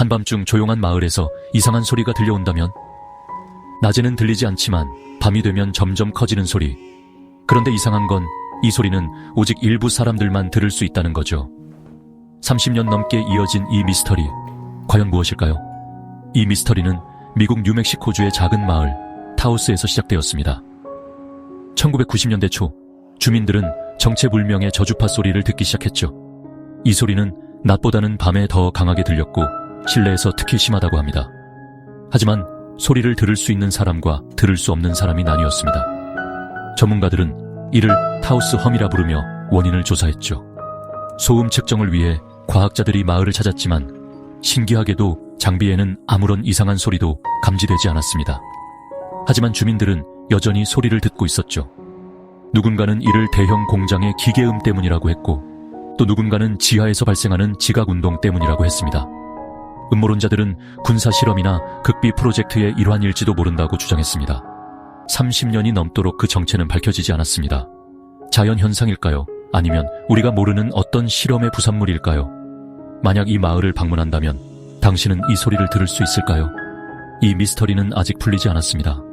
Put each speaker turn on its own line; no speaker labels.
한밤중 조용한 마을에서 이상한 소리가 들려온다면? 낮에는 들리지 않지만 밤이 되면 점점 커지는 소리. 그런데 이상한 건 이 소리는 오직 일부 사람들만 들을 수 있다는 거죠. 30년 넘게 이어진 이 미스터리. 과연 무엇일까요? 이 미스터리는 미국 뉴멕시코주의 작은 마을 타우스에서 시작되었습니다. 1990년대 초 주민들은 정체불명의 저주파 소리를 듣기 시작했죠. 이 소리는 낮보다는 밤에 더 강하게 들렸고 실내에서 특히 심하다고 합니다. 하지만 소리를 들을 수 있는 사람과 들을 수 없는 사람이 나뉘었습니다. 전문가들은 이를 타우스 험이라 부르며 원인을 조사했죠. 소음 측정을 위해 과학자들이 마을을 찾았지만 신기하게도 장비에는 아무런 이상한 소리도 감지되지 않았습니다. 하지만 주민들은 여전히 소리를 듣고 있었죠. 누군가는 이를 대형 공장의 기계음 때문이라고 했고 또 누군가는 지하에서 발생하는 지각 운동 때문이라고 했습니다. 음모론자들은 군사 실험이나 극비 프로젝트의 일환일지도 모른다고 주장했습니다. 30년이 넘도록 그 정체는 밝혀지지 않았습니다. 자연 현상일까요? 아니면 우리가 모르는 어떤 실험의 부산물일까요? 만약 이 마을을 방문한다면 당신은 이 소리를 들을 수 있을까요? 이 미스터리는 아직 풀리지 않았습니다.